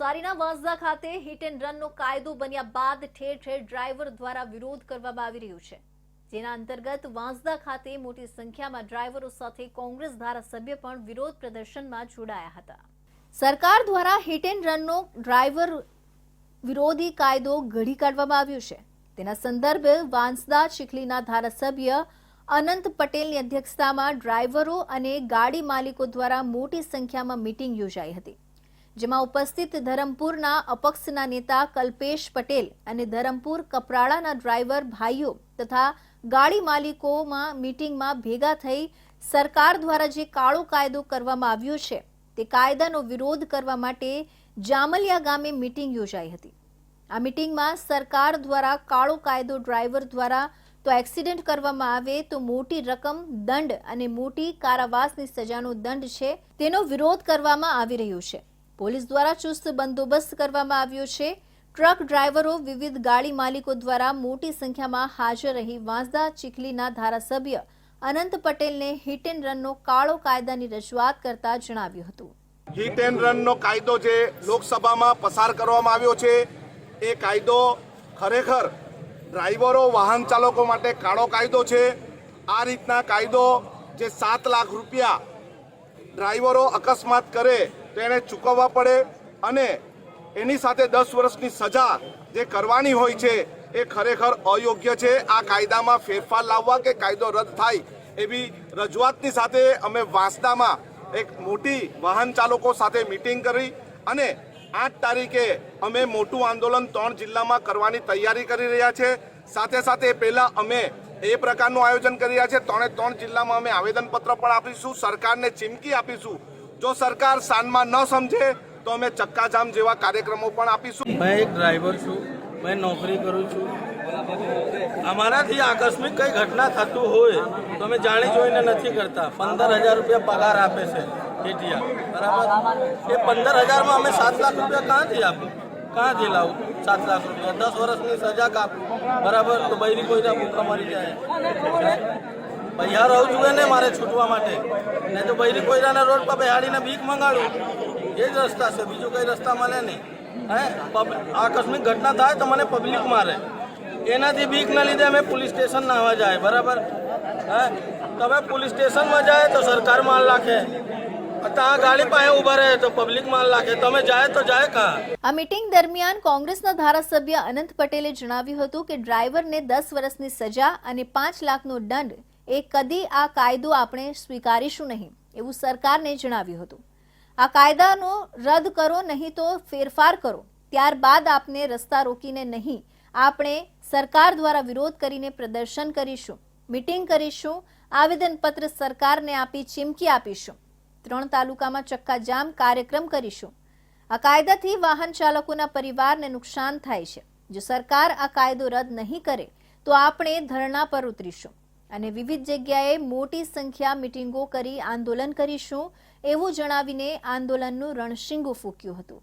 સારીના વાંસદા ખાતે hit and રનનો કાયદો બન્યા બાદ ઠેર ઠેર ડ્રાઈવર દ્વારા વિરોધ કરવામાં આવી રહ્યો છે. જેના અંતર્ગત વાંસદા ખાતે મોટી સંખ્યામાં ડ્રાઈવરો સાથે કોંગ્રેસ ધારાસભ્ય પણ વિરોધ પ્રદર્શનમાં જોડાયા હતા. સરકાર દ્વારા હિટ એન્ડ રનનો ડ્રાઈવર વિરોધી કાયદો ઘડી કાઢવામાં આવ્યો છે. તેના સંદર્ભે વાંસદા ચીખલીના ધારાસભ્ય અનંત પટેલની અધ્યક્ષતામાં ડ્રાઈવરો અને ગાડી માલિકો દ્વારા મોટી સંખ્યામાં મીટિંગ યોજાઈ હતી. જેમાં ઉપસ્થિત ધરમપુરના અપક્ષના નેતા કલ્પેશ પટેલ અને ધરમપુર કપરાળાના ડ્રાઈવર ભાઈઓ તથા ગાડી માલિકોમાં મીટિંગમાં ભેગા થઈ સરકાર દ્વારા જે કાળો કાયદો કરવામાં આવ્યો છે, તે કાયદાનો વિરોધ કરવા માટે જામલિયા ગામે મીટિંગ યોજાઈ હતી. આ મીટિંગમાં સરકાર દ્વારા કાળો કાયદો ડ્રાઈવર દ્વારા તો એક્સિડન્ટ કરવામાં આવે તો મોટી રકમ, દંડ અને મોટી કારાવાસની સજાનો દંડ છે, તેનો વિરોધ કરવામાં આવી રહ્યો છે. પોલીસ દ્વારા ચુસ્ત બંદોબસ્ત કરવામાં આવ્યો છે. ટ્રક ડ્રાઈવરો વિવિધ ગાડી માલિકો દ્વારા મોટી સંખ્યામાં હાજર રહી વાંસદા ચીખલીના ધારાસભ્ય અનંત પટેલને હિટ એન્ડ રનનો કાળો કાયદાની રજૂઆત કરતા જણાવ્યું હતું. હિટ એન્ડ રનનો કાયદો જે લોકસભામાં પસાર કરવામાં આવ્યો છે, એ કાયદો ખરેખર ડ્રાઈવરો, વાહન ચાલકો માટે કાળો કાયદો છે. આ રીતના કાયદો જે સાત લાખ રૂપિયા ડ્રાઈવરો અકસ્માત કરે તો એને ચૂકવવા પડે અને એની સાથે દસ વર્ષની સજા જે કરવાની હોય છે, એ ખરેખર અયોગ્ય છે. આ કાયદામાં ફેરફાર લાવવા કે કાયદો રદ થાય એવી રજૂઆતની સાથે અમે વાંસદામાં એક મોટી વાહન ચાલકો સાથે મીટિંગ કરી અને આઠ તારીખે અમે મોટું આંદોલન ત્રણ જિલ્લામાં કરવાની તૈયારી કરી રહ્યા છે. સાથે સાથે પહેલાં અમે એ પ્રકારનું આયોજન કરી રહ્યા છે. ત્રણે ત્રણ જિલ્લામાં અમે આવેદનપત્ર પણ આપીશું, સરકારને ચીમકી આપીશું. જો સરકાર સાનમાં ન સમજે, તો અમે ચક્કાજામ જેવા કાર્યક્રમો પણ આપીશું. મેં એક ડ્રાઈવર છું, મેં નોકરી કરું છું. અમારાથી આકસ્મિક કઈ ઘટના થતું હોય, તો અમે જાણી જોઈને નથી કરતા. પંદર હજાર રૂપિયા પગાર આપે છે કેટીઆર બરાબર? એ પંદર હજારમાં અમે સાત લાખ રૂપિયા ક્યાંથી આપું? ક્યાંથી લાવું? સાત લાખ રૂપિયા. દસ વર્ષની સજા કાપું. બરાબર? તો બૈરી કોઈના ભૂખા મરી જાય. પૈસા રહું જોઈએ ને મારે છૂટવા માટે. ને તો બૈરી કોઈરાના રોડ પર બેહાડીને ભીખ મંગાડું. એ જ રસ્તા છે. બીજું કઈ રસ્તા મળે નહીં. હે? આકસ્મિક ઘટના થાય તો મને પબ્લિક મારે. એનાથી બીકના લીધે અમે પોલીસ સ્ટેશન નાવા જાય. બરાબર? હે? તમે પોલીસ સ્ટેશનમાં જાય તો સરકાર માલ રાખે આ મીટિંગ દરમિયાન કોંગ્રેસના ધારાસભ્ય અનંત પટેલે જણાવ્યું હતું કે ડ્રાઈવરને દસ વર્ષની સજા અને પાંચ લાખનો દંડ એ કદી આ કાયદો આપણે સ્વીકારીશું નહીં, એવું સરકારને જણાવ્યું હતું. આ કાયદાનો રદ કરો નહીં તો ફેરફાર કરો. ત્યારબાદ આપને રસ્તા રોકીને નહીં, આપણે સરકાર દ્વારા વિરોધ કરીને પ્રદર્શન કરીશું મીટિંગ કરીશું, આવેદનપત્ર સરકારને આપી ચીમકી આપીશું. ત્રણ તાલુકામાં ચક્કાજામ કાર્યક્રમ કરીશું. આ કાયદાથી વાહન ચાલકોના પરિવારને નુકસાન થાય છે. જો સરકાર આ કાયદો રદ નહીં કરે, તો આપણે ધરણા પર ઉતરીશું અને વિવિધ જગ્યાએ મોટી સંખ્યા મિટિંગો કરી આંદોલન કરીશું, એવું જણાવીને આંદોલનનું રણશીંગું ફૂક્યું હતું.